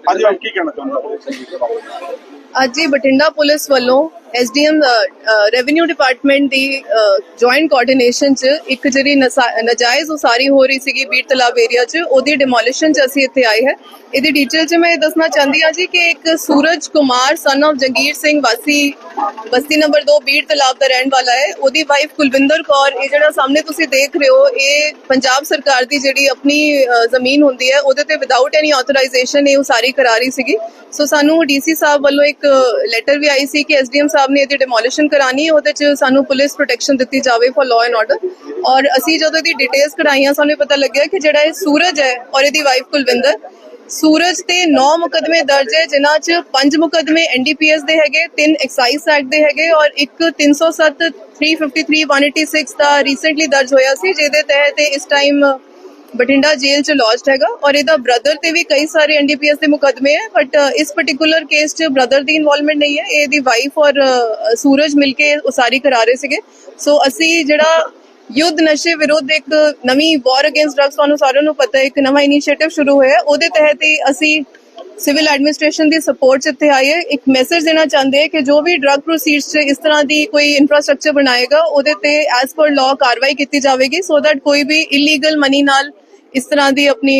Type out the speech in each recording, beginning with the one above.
ਹਾਂਜੀ ਆਪ ਕੀ ਕਹਿਣਾ ਚਾਹੁੰਦੇ? ਹੋ ਅੱਜ ਹੀ ਬਠਿੰਡਾ ਪੁਲਿਸ ਵੱਲੋਂ ਐਸਡੀਐਮ ਰੈਵਨਿਊ ਡਿਪਾਰਟਮੈਂਟ ਦੀ uh, ਜੁਆਇੰਟ ਕੋਆਰਡੀਨੇਸ਼ਨ ਚ ਇੱਕ ਜਿਹੜੀ ਨਸਾ- ਨਾਜਾਇਜ਼ ਉਸਾਰੀ ਹੋ ਰਹੀ ਸੀਗੀ ਬੀੜ ਤਲਾਬ ਏਰੀਆ ਚ, ਉਹਦੀ ਡਿਮੋਲਿਸ਼ਨ ਚ ਅਸੀਂ ਇੱਥੇ ਆਏ ਹੈ। ਇਹਦੀ ਡਿਟੇਲ ਚ ਮੈਂ ਇਹ ਦੱਸਣਾ ਚਾਹੁੰਦੀ ਹਾਂ ਜੀ ਕਿ ਇੱਕ ਸੂਰਜ ਕੁਮਾਰ ਸਨ of ਜੰਗੀਰ ਸਿੰਘ ਵਾਸੀ, ਬਸਤੀ ਨੰਬਰ 2 ਬੀੜ ਤਲਾਬ ਦਾ ਰਹਿਣ ਵਾਲਾ ਹੈ। ਉਹਦੀ ਵਾਈਫ ਕੁਲਵਿੰਦਰ ਕੌਰ, ਇਹ ਜਿਹੜਾ ਸਾਹਮਣੇ ਤੁਸੀਂ ਦੇਖ ਰਹੇ ਹੋ, ਇਹ ਪੰਜਾਬ ਸਰਕਾਰ ਦੀ ਜਿਹੜੀ ਆਪਣੀ ਜ਼ਮੀਨ ਹੁੰਦੀ ਹੈ, ਉਹਦੇ ਤੇ ਵਿਦਆਊਟ ਐਨੀ ਆਥੋਰਾਈਜ਼ੇਸ਼ਨ ਇਹ ਉਸਾਰੀ ਕਰਾ ਰਹੀ ਸੀਗੀ। ਸੋ ਸਾਨੂੰ ਡੀਸੀ ਸਾਹਿਬ ਵੱਲੋਂ ਇੱਕ ਲੈਟਰ ਵੀ ਆਈ ਸੀ ਕਿ ਐਸਡੀਐਮ ਸਾਹਿਬ ਨੇ ਇਹਦੀ ਡਿਮੋਲੀਸ਼ਨ ਕਰਾਣੀ ਹੈ, ਉਹਦੇ ਚ ਸਾਨੂੰ ਪੁਲਿਸ ਪ੍ਰੋਟੈਕਸ਼ਨ ਦਿੱਤੀ ਜਾਵੇ ਫॉर ਲਾਅ ਐਂਡ ਆਰਡਰ ਔਰ ਅਸੀਂ ਜਦੋਂ ਇਹਦੀ ਡਿਟੇਲਸ ਕਢਾਈਆਂ, ਸਾਨੂੰ ਇਹ ਪਤਾ ਲੱਗਿਆ ਕਿ ਜਿਹੜਾ ਇਹ ਸੂਰਜ ਹੈ ਔਰ ਇਹਦੀ ਵਾਈਫ ਕੁਲਵਿੰਦਰ, ਸੂਰਜ ਤੇ 9 ਮੁਕਦਮੇ ਦਰਜ ਹੈ, ਜਿਨ੍ਹਾਂ 'ਚ 5 ਮੁਕਦਮੇ ਐਨਡੀਪੀਐਸ ਦੇ ਹੈਗੇ 3 ਐਕਸਾਈਜ਼ ਐਕਟ ਦੇ ਹੈਗੇ ਔਰ ਇੱਕ 307 353 186 ਦਾ ਰੀਸੈਂਟਲੀ ਦਰਜ ਹੋਇਆ ਸੀ, ਜਿਹਦੇ ਤਹਿਤ ਇਹ ਇਸ ਟਾਈਮ ਬਠਿੰਡਾ ਜੇਲ੍ਹ 'ਚ ਲੌਜਡ ਹੈਗਾ ਔਰ ਇਹਦਾ ਬ੍ਰਦਰ ਤੇ ਵੀ ਕਈ ਸਾਰੇ ਐਨਡੀਪੀਐਸ ਦੇ ਮੁਕਦਮੇ ਹੈ ਬਟ ਇਸ ਪਾਰਟਿਕੂਲਰ ਕੇਸ 'ਚ ਬ੍ਰਦਰ ਦੀ ਇਨਵੋਲਵਮੈਂਟ ਨਹੀਂ ਹੈ, ਇਹਦੀ ਵਾਈਫ ਔਰ ਸੂਰਜ ਮਿਲ ਕੇ ਉਸਾਰੀ ਕਰਾ ਰਹੇ ਸੀਗੇ। ਸੋ ਅਸੀਂ ਜਿਹੜਾ ਯੁੱਧ ਨਸ਼ੇ ਵਿਰੁੱਧ ਇੱਕ ਨਵੀਂ ਵਾਰ ਅਗੇਂਸਟ ਡਰੱਗਸ ਤੁਹਾਨੂੰ ਸਾਰਿਆਂ ਨੂੰ ਪਤਾ ਹੈ, ਇੱਕ ਨਵਾਂ ਇਨੀਸ਼ੀਏਟਿਵ ਸ਼ੁਰੂ ਹੋਇਆ। ਉਹਦੇ ਤਹਿਤ ਹੀ ਅਸੀਂ ਸਿਵਲ ਐਡਮਿਨਿਸਟ੍ਰੇਸ਼ਨ ਦੀ ਸਪੋਰਟ 'ਚ ਇੱਥੇ ਆਏ। ਇੱਕ ਮੈਸੇਜ ਦੇਣਾ ਚਾਹੁੰਦੇ ਹਾਂ ਕਿ ਜੋ ਵੀ ਡਰੱਗ ਪ੍ਰੋਸੀਡਸ 'ਚ ਇਸ ਤਰ੍ਹਾਂ ਦੀ ਕੋਈ ਇਨਫਰਾਸਟ੍ਰਕਚਰ ਬਣਾਏਗਾ, ਉਹਦੇ ਤੇ ਐਸ ਪਰ ਲਾਅ ਕਾਰਵਾਈ ਕੀਤੀ ਜਾਵੇਗੀ ਸੋ ਦੈਟ ਕੋਈ ਵੀ ਇਲੀਗਲ ਮਨੀ ਨਾਲ ਇਸ ਤਰ੍ਹਾਂ ਦੀ ਆਪਣੀ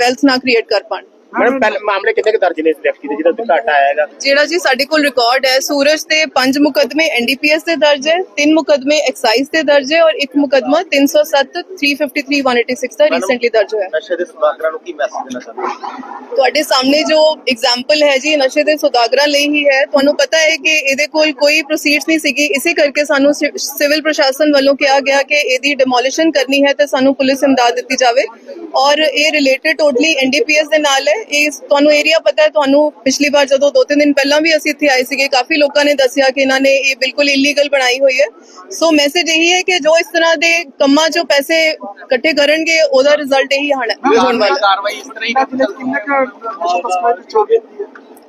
ਵੈਲਥ ਨਾ ਕ੍ਰੀਏਟ ਕਰ ਪਾਣ। ਮੈਡਮ ਪਹਿਲੇ ਮਾਮਲੇ ਕਿੰਨੇ ਕੁ ਦਰਜ ਨੇ ਇਸ ਵਿਅਕਤੀ ਦੇ ਜਿਹਦਾ ਉੱਤੇ ਘਾਟਾ ਆਇਆ ਹੈਗਾ? ਜਿਹੜਾ ਜੀ ਸਾਡੇ ਕੋਲ ਰਿਕਾਰਡ ਹੈ ਸੂਰਜ ਤੇ ਪੰਜ ਮੁਕਦਮੇ ਐਨਡੀਪੀਐਸ ਦੇ ਦਰਜ ਹੈ ਤਿੰਨ ਮੁਕਦਮੇ ਐਕਸਾਈਜ਼ ਦੇ ਦਰਜ ਹੈ ਔਰ ਇੱਕ ਮੁਕਦਮਾ 307 353 186 ਦਾ ਰੀਸੈਂਟਲੀ ਦਰਜ ਹੋਇਆ। ਨਸ਼ੇ ਦੇ ਸੁਦਾਗਰਾਂ ਨੂੰ ਕੀ ਮੈਸੇਜ ਦੇਣਾ ਚਾਹੁੰਦੇ ਤੁਹਾਡੇ ਸਾਹਮਣੇ ਜੋ ਐਗਜ਼ਾਮਪਲ ਹੈ ਜੀ ਨਸ਼ੇ ਦੇ ਸੁਦਾਗਰਾਂ ਲਈ ਹੀ ਹੈ ਤੁਹਾਨੂੰ ਪਤਾ ਹੈ ਕਿ ਇਹਦੇ ਕੋਲ ਕੋਈ ਪ੍ਰੋਸੀਡਸ ਨਹੀਂ ਸੀਗੀ। ਇਸੇ ਕਰਕੇ ਸਾਨੂੰ ਸਿਵਲ ਪ੍ਰਸ਼ਾਸਨ ਵੱਲੋਂ ਕਿਹਾ ਗਿਆ ਕਿ ਇਹਦੀ ਡਿਮੋਲੀਸ਼ਨ ਕਰਨੀ ਹੈ ਤੇ ਸਾਨੂੰ ਪੁਲਿਸ ਇਮਦਾਦ ਦਿੱਤੀ ਜਾਵੇ। ਔਰ ਇਹ ਰਿਲੇਟਡ ਟੋਟਲੀ ਐਨਡੀਪੀਐਸ ਦੇ ਨਾਲ ਹੈ ਇਹ ਤੁਹਾਨੂੰ ਏਰੀਆ ਪਤਾ ਹੈ ਤੁਹਾਨੂੰ ਪਿਛਲੀ ਵਾਰ ਜਦੋਂ ਦੋ ਤਿੰਨ ਦਿਨ ਪਹਿਲਾਂ ਵੀ ਅਸੀਂ ਇੱਥੇ ਆਏ ਸੀਗੇ ਕਾਫੀ ਲੋਕਾਂ ਨੇ ਦੱਸਿਆ ਕਿ ਇਹਨਾਂ ਨੇ ਇਹ ਬਿਲਕੁਲ ਇਲੀਗਲ ਬਣਾਈ ਹੋਈ ਹੈ। ਸੋ ਮੈਸੇਜ ਇਹੀ ਹੈ ਕਿ ਜੋ ਇਸ ਤਰ੍ਹਾਂ ਦੇ ਕੰਮਾਂ 'ਚੋਂ ਪੈਸੇ ਇਕੱਠੇ ਕਰਨਗੇ ਉਹਦਾ ਰਿਜ਼ਲਟ ਇਹੀ ਹੋਣ ਵਾਲਾ। ਕਾਰਵਾਈ ਇਸ ਤਰ੍ਹਾਂ ਹੀ ਕਿੰਨੇ ਕਿੰਨੇ ਕ ਤਸਕਰ ਵਿੱਚ ਹੋ ਗਈ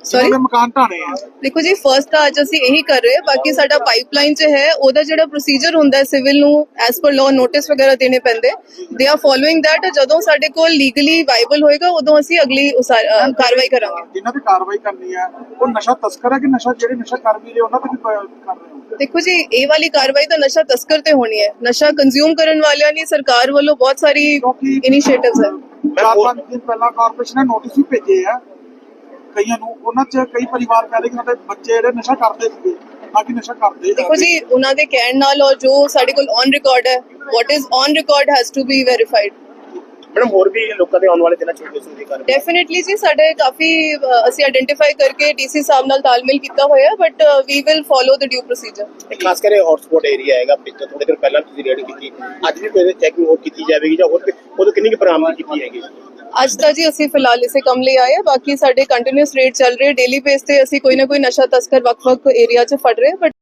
ਜਿਹੜੇ ਮਕਾਨ ਢਾਣੇ ਆ। ਦੇਖੋ ਜੀ ਫਰਸਟ ਤਾਂ ਅੱਜ ਅਸੀਂ ਇਹੀ ਕਰ ਰਹੇ ਹਾਂ ਬਾਕੀ ਸਾਡਾ ਪਾਈਪਲਾਈਨ 'ਚ ਹੈ ਉਹਦਾ ਜਿਹੜਾ ਪ੍ਰੋਸੀਜਰ ਹੁੰਦਾ ਹੈ ਸਿਵਲ ਨੂੰ ਐਸ ਪਰ ਲਾਅ ਨੋਟਿਸ ਵਗੈਰਾ ਦੇਣੇ ਪੈਂਦੇ। ਦੇ ਆਰ ਫੋਲੋਇੰਗ ਦੈਟ ਜਦੋਂ ਸਾਡੇ ਕੋਲ ਲੀਗਲੀ ਵਾਇਬਲ ਹੋਏਗਾ ਉਦੋਂ ਅਸੀਂ ਅਗਲੀ ਕਾਰਵਾਈ ਕਰਾਂਗੇ। ਜਿਨ੍ਹਾਂ ਤੇ ਕਾਰਵਾਈ ਕਰਨੀ ਹੈ ਉਹ ਨਸ਼ਾ ਤਸਕਰ ਹੈ ਕਿ ਨਸ਼ਾ ਜਿਹੜੇ ਨਸ਼ਾ ਕਰ ਵੀ ਰਹੇ ਉਹਨਾਂ ਤੇ ਵੀ ਕਰ ਰਹੇ ਹੋ ਦੇਖੋ ਜੀ ਇਹ ਵਾਲੀ ਕਾਰਵਾਈ ਤਾਂ ਨਸ਼ਾ ਤਸਕਰ ਤੇ ਹੋਣੀ ਹੈ। ਨਸ਼ਾ ਕੰਜ਼ਿਊਮ ਕਰਨ ਵਾਲਿਆਂ ਨੇ ਸਰਕਾਰ ਵੱਲੋਂ ਬਹੁਤ ਸਾਰੀ ਇਨੀਸ਼ੀਏਟਿਵਸ ਹੈ। ਦਿਨ ਪਹਿਲਾਂ ਕਾਰਪੋਰੇਸ਼ਨ ਨੇ ਨੋਟਿਸ ਵੀ ਭੇਜੇ ਆ ਕਈਆਂ ਨੂੰ ਉਹਨਾਂ 'ਚ ਕਈ ਪਰਿਵਾਰ ਕਹਿ ਰਹੇ ਕਿ ਸਾਡੇ ਬੱਚੇ ਜਿਹੜੇ ਨਸ਼ਾ ਕਰਦੇ ਸੀਗੇ ਨਾ ਕਿ ਨਸ਼ਾ ਕਰਦੇ। ਦੇਖੋ ਜੀ ਉਹਨਾਂ ਦੇ ਕਹਿਣ ਨਾਲ ਔਰ ਜੋ ਸਾਡੇ ਕੋਲ ਔਨ ਰਿਕਾਰਡ ਹੈ what is on record has to be verified madam ਹੋਰ ਵੀ ਲੋਕਾਂ ਦੇ ਆਉਣ ਵਾਲੇ ਦਿਨਾਂ ਚ ਹੋਵੇ ਇਸ ਦੀ ਕਾਰਵਾਈ ਡੈਫੀਨਿਟਲੀ ਜੀ ਸਾਡੇ ਕਾਫੀ ਅਸੀਂ ਆਇਡੈਂਟੀਫਾਈ ਕਰਕੇ ਡੀਸੀ ਸਾਹਿਬ ਨਾਲ ਤਾਲਮੇਲ ਕੀਤਾ ਹੋਇਆ but we will follow the due procedure ਖਾਸ ਕਰਕੇ ਹੌਟਸਪੌਟ ਏਰੀਆ ਹੈਗਾ ਪਿੱਛੇ ਥੋੜੇ ਦਿਨ ਪਹਿਲਾਂ ਤੁਸੀਂ ਰੇਡ ਕੀਤੀ ਅੱਜ ਵੀ ਕੋਈ ਚੈਕਿੰਗ ਹੋਰ ਕੀਤੀ ਜਾਵੇਗੀ ਜਾਂ ਹੋਰ ਕੋਈ- ਉਦੋਂ ਕਿੰਨੀ ਕੁ ਬਰਾਮਦਗੀ ਕੀਤੀ ਹੈਗੀ? ਅੱਜ ਤਾਂ ਜੀ ਅਸੀਂ ਫਿਲਹਾਲ ਇਸੇ ਕੰਮ ਲਈ ਆਏ ਹਾਂ, ਬਾਕੀ ਸਾਡੇ ਕੰਟੀਨਿਊਸ ਰੇਟ ਚੱਲ ਰਹੇ ਡੇਲੀ ਬੇਸ ਤੇ ਅਸੀਂ ਕੋਈ ਨਾ ਕੋਈ ਨਸ਼ਾ ਤਸਕਰ ਵੱਖ-ਵੱਖ ਏਰੀਆ 'ਚ ਫੜ ਰਹੇ ਬਟ